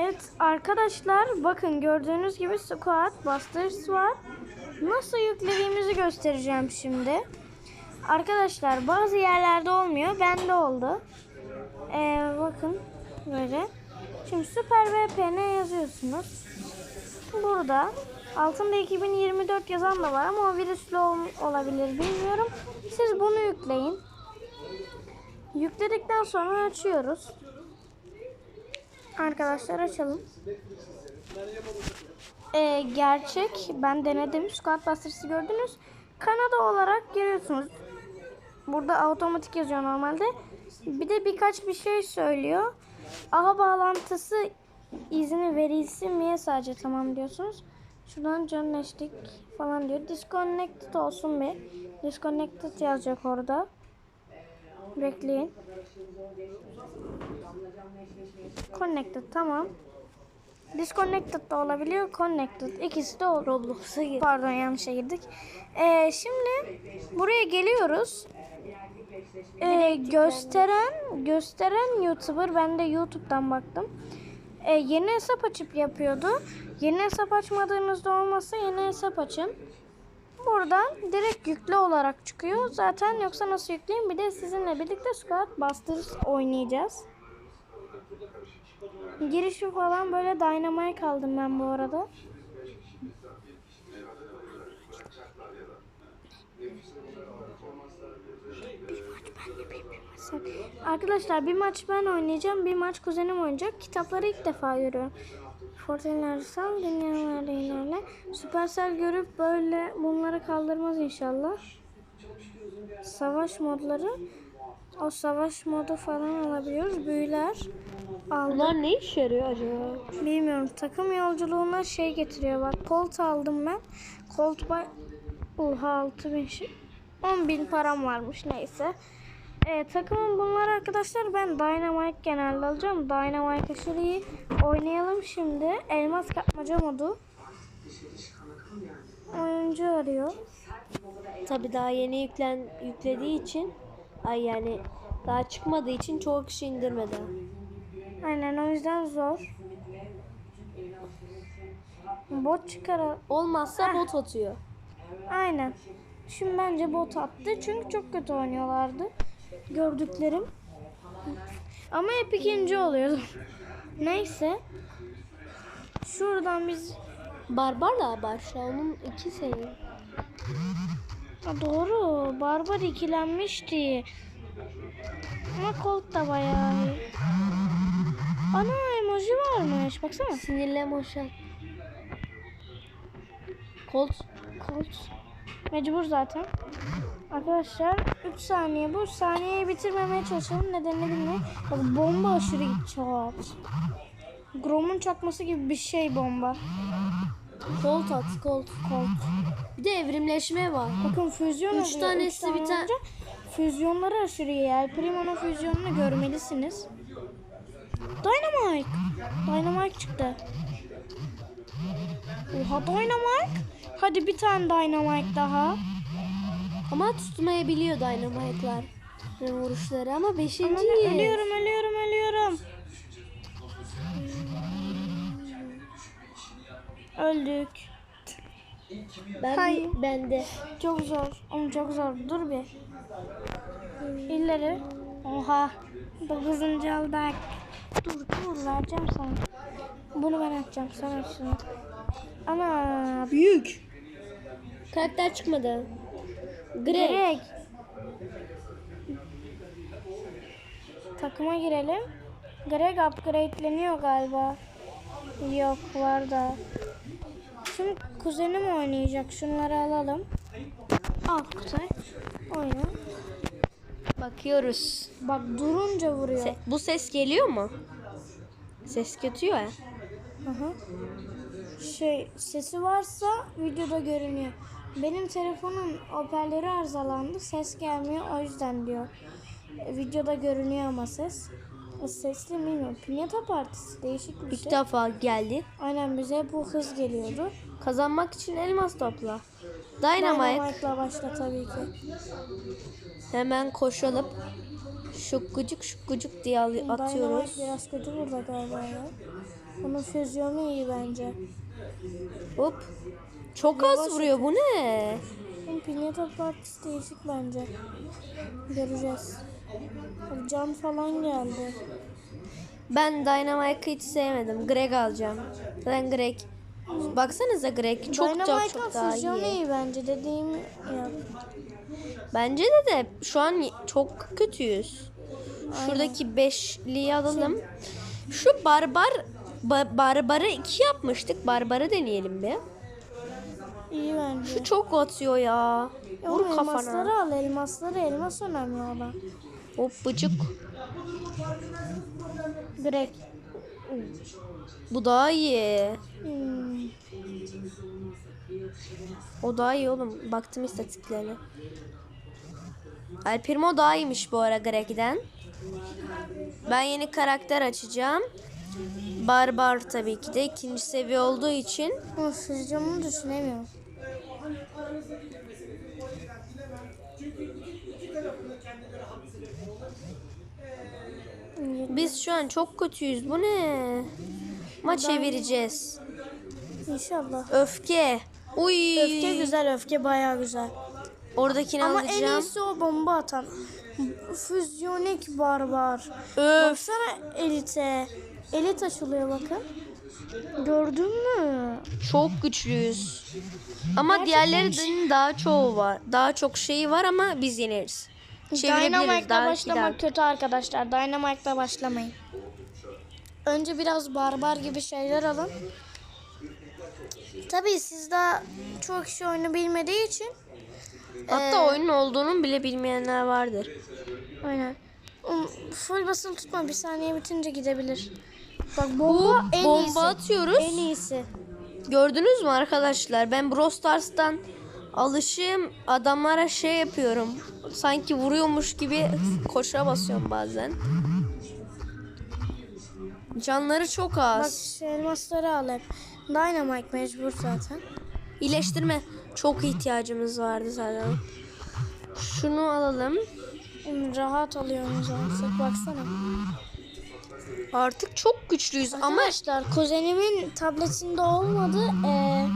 Evet arkadaşlar bakın gördüğünüz gibi Squad Busters var. Nasıl yüklediğimizi göstereceğim şimdi. Arkadaşlar bazı yerlerde olmuyor. Bende oldu. Ee, bakın böyle. Şimdi Süper VPN yazıyorsunuz. Burada altında 2024 yazan da var ama o virüslü ol- olabilir bilmiyorum. Siz bunu yükleyin. Yükledikten sonra açıyoruz. Arkadaşlar açalım. Ee, gerçek. Ben denedim. Squad Busters'ı gördünüz. Kanada olarak giriyorsunuz. Burada otomatik yazıyor normalde. Bir de birkaç bir şey söylüyor. Aha bağlantısı izni verilsin miye sadece tamam diyorsunuz. Şuradan journalistik falan diyor. Disconnected olsun bir. Disconnected yazacak orada. Bekleyin. Connected tamam. Disconnected da olabiliyor. Connected. İkisi de. Roblox'a gir. Pardon yanlışa girdik. Ee, şimdi buraya geliyoruz. Ee, gösteren gösteren YouTuber ben de YouTube'dan baktım. Ee, yeni hesap açıp yapıyordu. Yeni hesap açmadığınızda olmazsa yeni hesap açın. Buradan direkt yüklü olarak çıkıyor. Zaten yoksa nasıl yükleyeyim? Bir de sizinle birlikte Squad Busters oynayacağız. Girişi falan böyle Dynamite aldım ben bu arada. Arkadaşlar bir maç ben oynayacağım, bir maç kuzenim oynayacak. Kitapları ilk defa görüyorum. Fortnite'larsam dünyalarda ilerle. Supercell görüp böyle bunları kaldırmaz inşallah. Savaş modları. O savaş modu falan alabiliyoruz. Büyüler. Aldım. Bunlar ne işe yarıyor acaba? Bilmiyorum. Takım yolculuğuna şey getiriyor. Bak Colt aldım ben. Colt bay... Oha 6000 şey. 10 bin param varmış neyse. Ee, takımın bunlar arkadaşlar ben Dynamite genelde alacağım. Dynamite aşırı iyi. Oynayalım şimdi. Elmas kapmaca modu. Oyuncu arıyor. Tabi daha yeni yüklen yüklediği için ay yani daha çıkmadığı için çoğu kişi indirmedi. Aynen o yüzden zor. Bot çıkar. Olmazsa bot atıyor. Aynen. Şimdi bence bot attı. Çünkü çok kötü oynuyorlardı. Gördüklerim. Ama hep ikinci oluyordu. Neyse. Şuradan biz... Barbarla başla onun iki sayı. Ha, doğru. Barbar ikilenmişti. Ama Colt da bayağı iyi. Ana emoji varmış. Baksana. Sinirle moşak. Colt. Colt. Mecbur zaten. Arkadaşlar 3 saniye bu. Saniyeyi bitirmemeye çalışalım. Nedenini bilmiyorum. Bak bomba aşırı çat. Grom'un çakması gibi bir şey bomba. Colt at Colt. Colt. Bir de evrimleşme var. Bakın füzyon Üç oluyor. tanesi Üç bir tane- Füzyonları aşırı iyi. El Primo'nun füzyonunu görmelisiniz. Dynamite. Dynamite çıktı. Oha Dynamite. Hadi bir tane Dynamite daha. Ama tutmayabiliyor Dynamite'lar. Vuruşları ama beşinci. ölüyorum ölüyorum ölüyorum. Öldük. Ben Hayır. bende. Çok zor. Oğlum çok zor. Dur bir. İlleri. Oha. Dokuzuncu aldık. Dur dur vereceğim sana. Bunu ben atacağım sana şunu. Ana büyük. Karakter çıkmadı. Greg. Greg. Takıma girelim. Greg upgradeleniyor galiba. Yok var da. Şimdi kuzenim oynayacak. Şunları alalım. Al Kuzey. Oyna. Bakıyoruz. Bak durunca vuruyor. Se- bu ses geliyor mu? Ses kötü ya. Hı. Şey sesi varsa videoda görünüyor. Benim telefonun hoparlörü arızalandı. Ses gelmiyor o yüzden diyor. E, Videoda görünüyor ama ses. E, Sesli mi bilmiyorum. Pinyata partisi değişik bir İlk şey. defa geldi. Aynen bize bu hız geliyordu. Kazanmak için elmas topla. Dynamite. Dynamite'la başla tabii ki. Hemen koşalım. Şukkucuk şukkucuk diye al- atıyoruz. Dynamite biraz kötü burada galiba ya. Bunun füzyonu iyi bence. Hop. Çok az vuruyor bu ne? Pinyata Partisi değişik bence. Göreceğiz. Can falan geldi. Ben Dynamite'ı hiç sevmedim. Greg alacağım. Ben Greg. Baksanıza Greg çok çok Dynamite'ın çok daha iyi. iyi bence dediğim yap. Bence de de şu an çok kötüyüz. Şuradaki beşliyi alalım. Şu barbar ba- barbarı iki yapmıştık. Barbarı deneyelim bir. İyi bence. Şu çok atıyor ya. Ya Vur oğlum Elmasları kafana. al elmasları. Elmas önemli olan. Hop bıcık. Greg. Bu daha iyi. Hmm. O daha iyi oğlum. Baktım istatistiklerine. El Primo daha iyiymiş bu ara Greg'den. Ben yeni karakter açacağım. Barbar tabii ki de ikinci seviye olduğu için. Ama füzyonunu düşünemiyorum. Biz şu an çok kötüyüz. Bu ne? Maç çevireceğiz. İnşallah. Öfke. Uy. Öfke güzel, öfke bayağı güzel. Oradakini Ama en alacağım. iyisi o bomba atan. Füzyonik barbar. Öf. Baksana elite. Elit açılıyor bakın. Gördün mü? Çok güçlüyüz. Ama diğerlerinin daha çoğu var. Daha çok şeyi var ama biz yeneriz. Çevirebiliriz Dynamite'la daha başlamak gider. kötü arkadaşlar. Dynamite'la başlamayın. Önce biraz barbar gibi şeyler alın. Tabii siz daha çok kişi oyunu bilmediği için Hatta oyunun olduğunu bile bilmeyenler vardır. Aynen. Um, Full basılı tutma bir saniye bitince gidebilir. Bak bomba Bu en bomba iyisi. atıyoruz. En iyisi. Gördünüz mü arkadaşlar? Ben Brawl Stars'tan alışığım. Adamlara şey yapıyorum. Sanki vuruyormuş gibi koşa basıyorum bazen. Canları çok Bak az. şu elmasları al hep. Dynamite mecbur zaten. İyileştirme çok ihtiyacımız vardı zaten. Şunu alalım. Rahat alıyorsunuz artık baksana. Artık çok güçlüyüz ama Arkadaşlar kuzenimin tabletinde olmadı. Ee,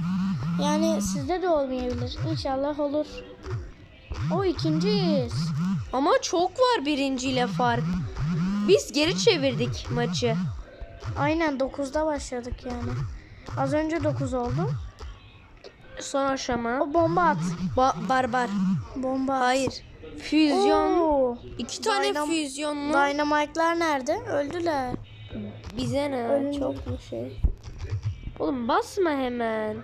yani sizde de olmayabilir. İnşallah olur. O ikinciyiz. ama çok var birinciyle fark. Biz geri çevirdik maçı. Aynen 9'da başladık yani. Az önce 9 oldu. Son aşama. O bomba at. Ba- barbar. Bomba at. Hayır. Füzyon. Oo. İki tane Dynam- füzyonlu. Dynamite'lar nerede? Öldüler. Bize ne? Ölünce- Çok mu şey? Oğlum basma hemen.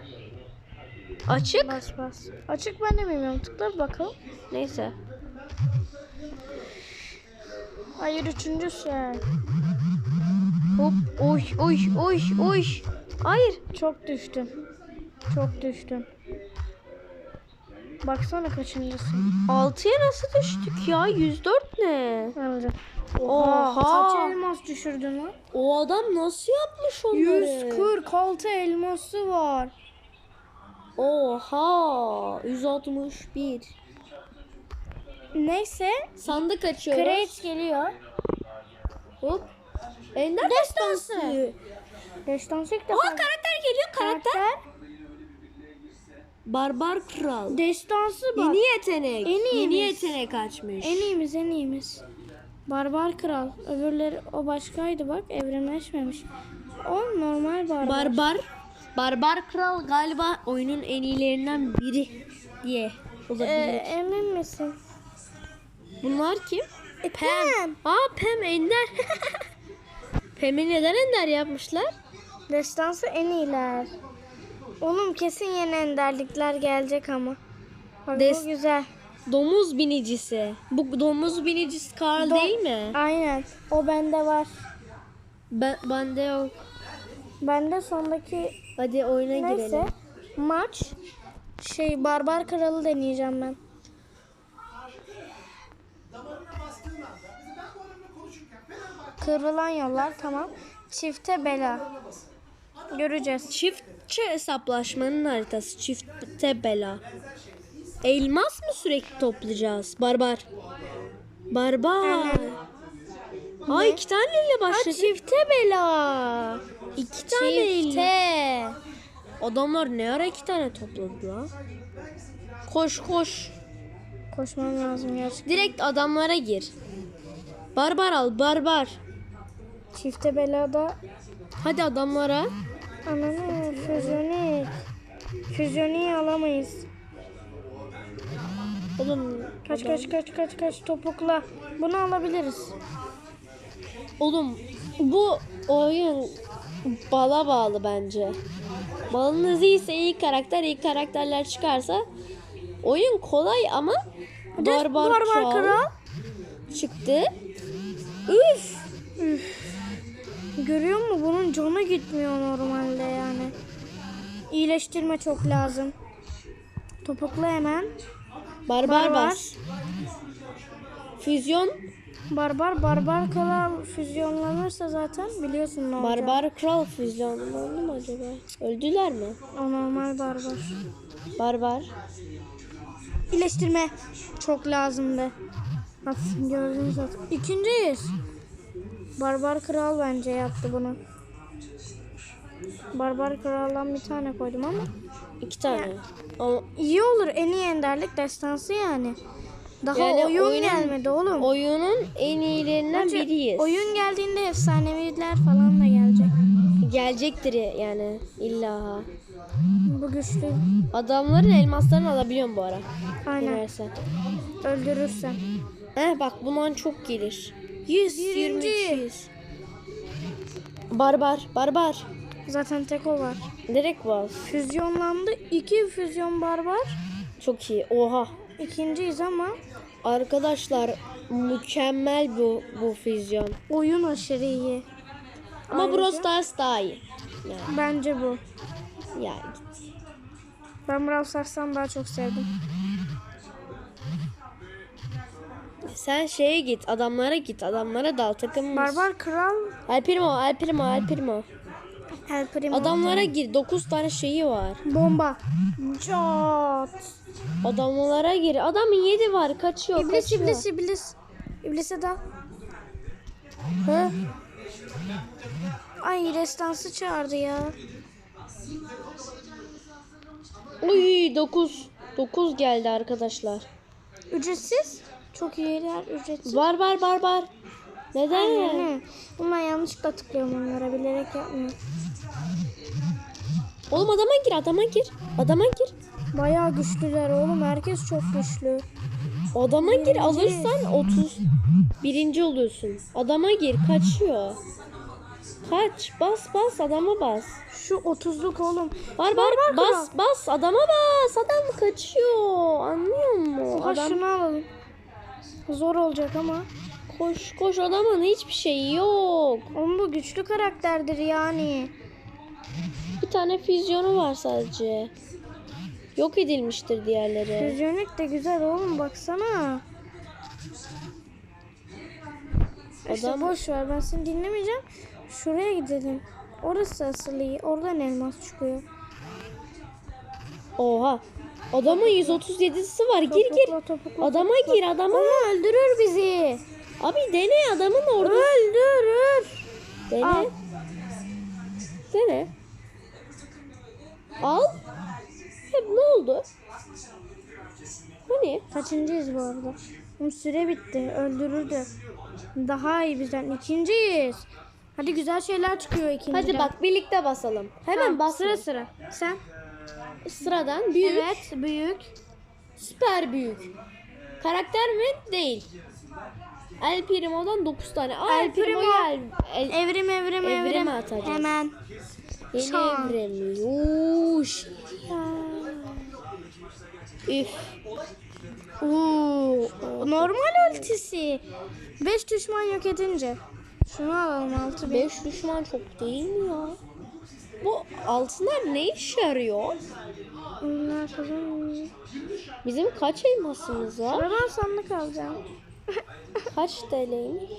Açık. Bas bas. Açık ben de bilmiyorum. Tıkla bir bakalım. Neyse. Hayır üçüncü sen. Hop. Oy oy oy oy. Hayır. Çok düştün. Çok düştün. Baksana kaçıncısın. 6'ya nasıl düştük ya? 104 ne? Alacak. Oha. Kaç elmas düşürdün lan? O adam nasıl yapmış onları? 146 elması var. Oha. 161. Neyse. Sandık açıyoruz. Crate geliyor. Hop. Ender Destansı. destansı. Destansı ilk defa. Aa karakter geliyor karakter. Karakter. Barbar kral. Destansı bak. Yeni yetenek. En Yeni iyimiz. yetenek açmış. En iyimiz en iyimiz. Barbar kral. Öbürleri o başkaydı bak evrimleşmemiş. O normal barbar. Barbar. Barbar kral galiba oyunun en iyilerinden biri diye olabilir. Ee, emin misin? Bunlar kim? E, Pam. Aa Pem Ender. Pem'i neden Ender yapmışlar? Destansı en iyiler. Oğlum kesin yeni enderlikler gelecek ama. Bak Des- bu güzel. Domuz binicisi. Bu domuz binicisi Karl Do- değil mi? Aynen. O bende var. Ben, bende yok. Bende sondaki Hadi oyuna neyse girelim. maç şey barbar kralı deneyeceğim ben. Kıvrılan yollar tamam. Çifte bela. Göreceğiz. Çiftçi hesaplaşmanın haritası. Çifte bela. Elmas mı sürekli toplayacağız? Barbar. Barbar. Aa iki taneyle Ha başladık. çifte bela. İki tane Çifte. Adamlar ne ara iki tane topladı lan? Koş koş. Koşmam lazım gerçekten. Direkt adamlara gir. Barbar al barbar. Çifte belada Hadi adamlara. Ananı füzyonik. Füzyoniyi alamayız. Oğlum, Kaç kaç kaç kaç kaç topukla. Bunu alabiliriz. oğlum bu oyun bala bağlı bence. Balınız iyiyse iyi karakter, iyi karakterler çıkarsa oyun kolay ama barbar, Barbar kral, kral. çıktı. Üf! Görüyor musun? Bunun canı gitmiyor normalde yani. İyileştirme çok lazım. Topukla hemen. Barbar, Barbar. Füzyon Barbar barbar kral füzyonlanırsa zaten biliyorsun ne olacak. Barbar Kral füzyonlandı mı acaba? Öldüler mi? O normal barbar. Barbar. İyileştirme çok lazımdı. Bak gördünüz zaten. İkinciyiz. Barbar kral bence yaptı bunu. Barbar kraldan bir tane koydum ama iki tane. Ama iyi olur en iyi enderlik destansı yani. Daha Yani oyun oyunun- gelmedi oğlum. oyunun en iyilerinden Bence biriyiz. Oyun geldiğinde efsaneviler falan da gelecek. Gelecektir yani illa. Bu güçlü. Adamların elmaslarını alabiliyorum bu ara. Aynen. Öldürürsen. Heh bak bundan çok gelir. 100, Birinci. 23, 100. Barbar, barbar. Zaten tek o var. Direkt bas. Füzyonlandı. İki füzyon barbar. Çok iyi. Oha. İkinciyiz ama Arkadaşlar mükemmel bu bu füzyon. oyun aşırı iyi. Ama Ayrıca- Brawl Stars daha iyi. Yani, Bence bu. yani Ben Brawl Stars'tan daha çok sevdim. Sen şeye git, adamlara git, adamlara dal takım. Barbar Kral El Primo, El Primo, El Primo. El Primo. Adamlara gir, 9 tane şeyi var. Bomba. Cat. Adamlara gir. Adamın 7 var, kaçıyor, İblis kaçıyor. iblis iblis. İblise dal. Ha? Ay restansı çağırdı ya. Uy 9. 9 geldi arkadaşlar. Ücretsiz. Çok iyiler ücretsiz. Var var var var. Neden? Hı. Ama yanlışlıkla tıklıyorum onlara bilerek yapmıyorum. Oğlum adama gir, adama gir. Adama gir. Bayağı güçlüler oğlum. Herkes çok güçlü. Adama gir Birinci. alırsan 30 birinci oluyorsun. Adama gir kaçıyor. Kaç bas bas adama bas. Şu 30'luk oğlum. Var var bas bas adama bas. Adam kaçıyor. Anlıyor musun? Oha Adam şunu alalım. Zor olacak ama. koş koş adamın hiçbir şeyi yok. Onun bu güçlü karakterdir yani. Bir tane füzyonu var sadece. Yok edilmiştir diğerleri. Füzyonik de güzel oğlum baksana. İşte Adam- boş ver ben seni dinlemeyeceğim. Şuraya gidelim. Orası asıl iyi. Oradan elmas çıkıyor. Oha. Adamın 137'si var. Gir gir. Topukla, topukla, Adama topukla. gir adama. Ama öldürür bizi. Abi dene adamın orada. Öldürür. Dene. Al. Dene. Al. Hep ne oldu? Hani? Kaçıncıyız bu arada? Süre bitti. Öldürürdü. Daha iyi bizden. İkinciyiz. Hadi güzel şeyler çıkıyor ikinciden. Hadi bak birlikte basalım. Hemen Tamam, bas. Sıra sıra. Sen? Sıradan büyük. Evet. Büyük. Süper büyük. Karakter mi? Değil. El Primo'dan 9 tane. Aa, El El Primo gel. El, Evrim evrim Evrime evrim. atacağız. Hemen. yeni Çan. evrim. Yuş. Üf. Oo, normal ultisi. 5 düşman yok edince. Şunu alalım 6 bin. 5 düşman çok değil mi ya? Bu altınlar ne işe yarıyor? Bunlar kazanmıyor. Bizim kaç elmasımız var? Sıradan sandık alacağım. Kaç TL'ymiş?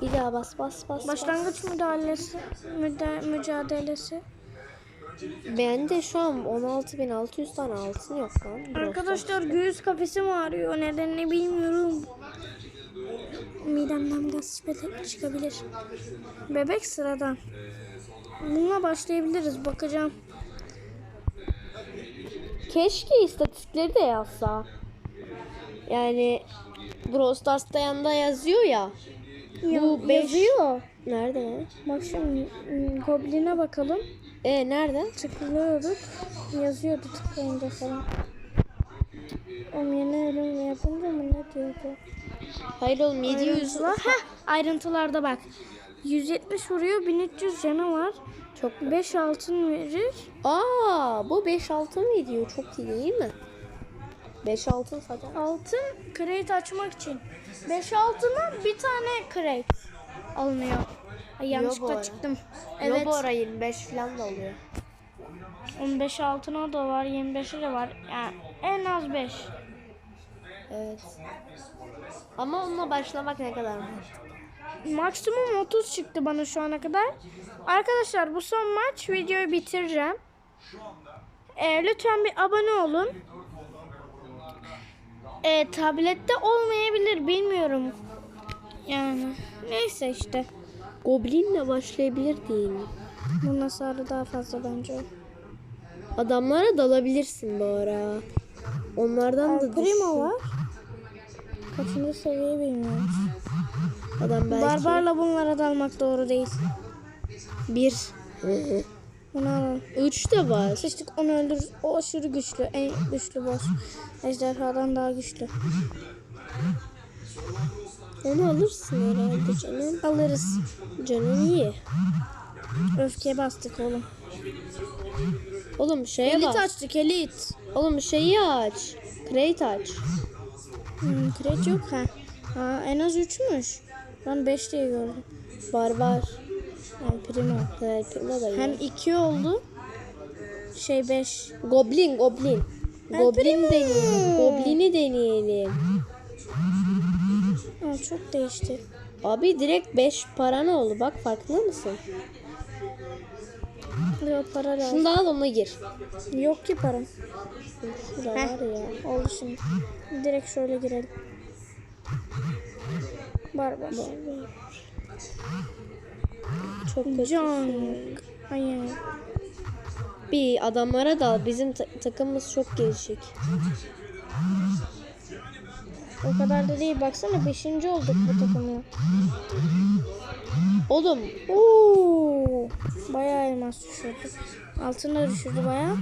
Bir daha bas bas bas. Başlangıç müdahalesi, müda, mücadelesi. Ben de şu an 16.600 tane altın yok lan. Arkadaşlar göğüs kafesim ağrıyor. Nedenini bilmiyorum. Midemden gaz çıkabilir- çıkabilir. Bebek sıradan. Bununla başlayabiliriz. Bakacağım. Keşke istatistikleri de yazsa. Yani Brawl Stars'ta yanında yazıyor ya. Bu beş- yazıyor. Nerede? Bak şimdi ım, Goblin'e bakalım. E nerede? Tıklıyorduk. Yazıyordu tıklayınca falan. O yeni ölüm yapınca mı ne diyordu? Hayır oğlum 700. Ayrıntılar. Heh, ayrıntılarda bak. 170 vuruyor, 1300 canı var. Çok 5 altın verir. Aa bu 5 altın mı ediyor? Çok iyi değil mi? 5 altın zaten. Altın crate açmak için. 5 altına bir tane crate alınıyor. Ay, Yo yanlışlıkla çıktım. Evet. Evet. bu ara 25 falan da oluyor. 15 altına da var, 25'i de var. Yani en az 5. Evet. Ama onunla başlamak ne kadar mı? Maksimum 30 çıktı bana şu ana kadar. Arkadaşlar bu son maç videoyu bitireceğim. Ee, lütfen bir abone olun. Ee, tablette olmayabilir bilmiyorum. Yani neyse işte. Goblin'le başlayabilir değil mi? Bunun hasarı daha fazla bence. Adamlara dalabilirsin bu ara. Onlardan da düşün. var. Kaçıncı seviye bilmiyorum. Adam belki Barbarla bunlara dalmak doğru değil. bir. Bunu alalım. Üç de var. Sıçtık onu öldür. O aşırı güçlü. En güçlü boss. Ejderhadan daha güçlü. Onu alırsın herhalde canım. Alırız. Canım iyi. Öfkeye bastık oğlum. Oğlum şeye Elit bak. açtık elit. Oğlum şeyi aç. Crate aç. Hmm, kredi yok ha. Ha en az 3'müş. Ben 5 diye gördüm. Barbar. Yani primo. Da iyi. Hem 2 oldu. Şey 5. Goblin, Goblin. El Goblin Primo. deneyelim. Goblin'i deneyelim. Aa, çok değişti. Abi direkt 5 paran oldu. Bak farkında mısın? Yok para lazım. Şunu da al ona gir. Yok ki param. Şurada Heh. var ya. Oldu şimdi. Direkt şöyle girelim. Barbar. Çok kötü. Junk. Hayır. Bir adamlara dal. Bizim ta- takımımız çok gelişik. O kadar da değil. Baksana 5. olduk bu takımla. Oğlum Oo, bayağı elmas düşürdü. Altına düşürdü bayağı.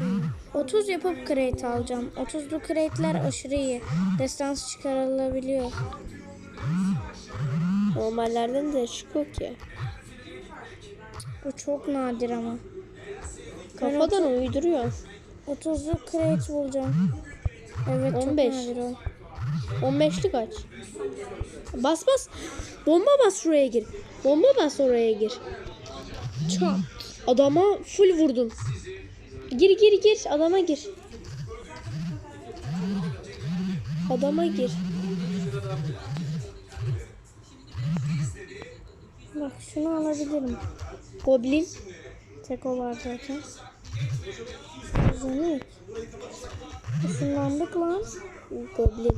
30 yapıp crate alacağım. 30'lu crate'ler aşırı iyi. Destans çıkarılabiliyor. normallerden de çıkıyor ki. Bu çok nadir ama. Kafadan uyduruyor. 30'lu crate bulacağım. Evet 15. çok nadir o. 15'lik aç. Bas bas. Bomba bas şuraya gir. Bomba bas oraya gir. Çok. Adama full vurdum. Gir gir gir. Adama gir. Adama gir. Bak şunu alabilirim. Goblin. Tek o var zaten. Güzellik. Işınlandık lan. Goblin.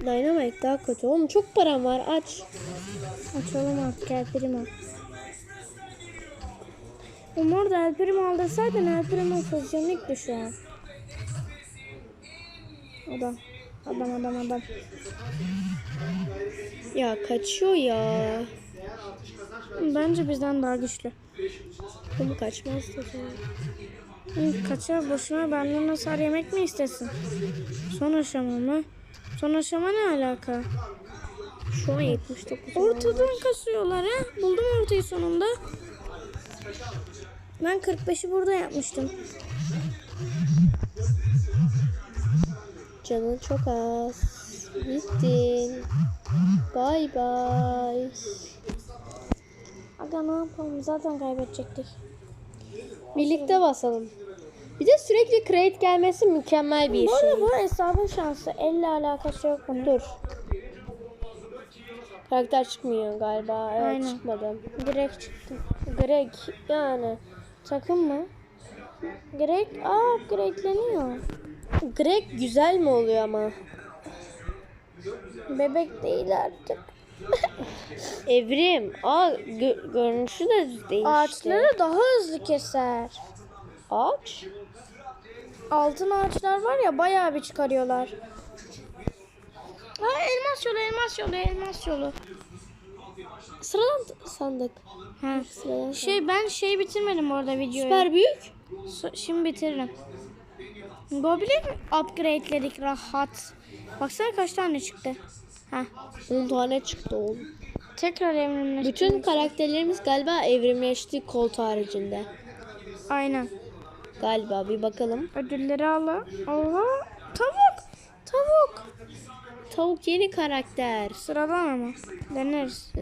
Dynamite daha kötü. Oğlum çok param var. Aç. Açalım artık El Primo. Umar da El Primo aldırsaydın El Primo pozisyonikti şu an. Adam. Adam adam adam. Ya kaçıyor ya. Bence bizden daha güçlü. Oğlum kaçmaz da. Kaçar boşuna benden hasar yemek mi istesin? Son aşama mı? Son aşama ne alaka? Şu an 79. Ortadan kasıyorlar ha. Buldum ortayı sonunda. Ben 45'i burada yapmıştım. Canın çok az. Bittin. Bay bay. Aga ne yapalım zaten kaybedecektik. Birlikte basalım. Bir de sürekli crate gelmesi mükemmel bir Bu şey. arada bu hesabın şansı. Elle alakası yok bunun. Dur. Karakter çıkmıyor galiba. Evet Aynen. çıkmadı. Greg çıktı. Greg yani. Takım mı? Greg, aa Gregleniyor. Greg güzel mi oluyor ama? Bebek değil artık. Evrim. Aa gö- görünüşü de değişti. Ağaçları daha hızlı keser. Ağaç. Altın ağaçlar var ya bayağı bir çıkarıyorlar. Ha elmas yolu, elmas yolu, elmas yolu. Sıradan sandık. Ha. Sıradan Şey ben şey bitirmedim orada videoyu. Süper büyük. So- Şimdi bitiririm. Goblin upgrade'ledik rahat. Baksana kaç tane çıktı. Ha. 10 tane çıktı oğlum. Tekrar evrimleşti. Bütün karakterlerimiz galiba evrimleşti Colt haricinde. Aynen. Galiba bir bakalım. Ödülleri al. Oha. Tavuk. Tavuk. Tavuk yeni karakter. Sıradan ama. Deneriz.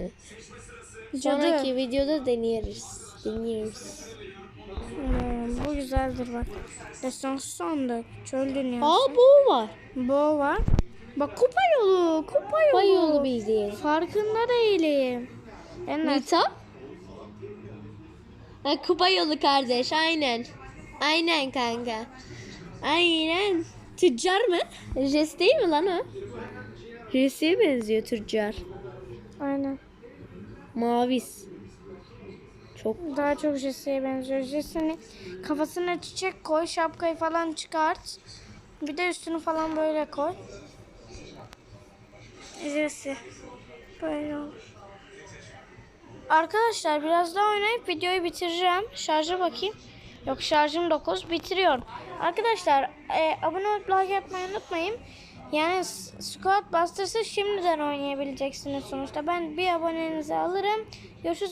Sonraki videoda deneyeriz. Deneyeriz. Hmm, bu güzeldir bak. Destansı sandık. Çöl dünyası. Aa bu var. Bu var. Bak kupa yolu. Kupa yolu. Bay yolu bildiğin. Farkında değilim. Enler. Nita? Ha, kupa yolu kardeş aynen. Aynen kanka. Aynen. Tüccar mı? Jes değil mi lan o? Jes'e benziyor tüccar. Aynen. Mavis. Çok Daha çok Jesse'ye benziyor. Jesse'nin kafasına çiçek koy, şapkayı falan çıkart. Bir de üstünü falan böyle koy. Jesse. Böyle. Arkadaşlar biraz daha oynayıp videoyu bitireceğim. Şarja bakayım. Yok şarjım 9. Bitiriyorum. Arkadaşlar e, abone olup like yapmayı unutmayın. Yani S- Squad Busters'ı şimdiden oynayabileceksiniz sonuçta. Ben bir abonenizi alırım. Görüşürüz.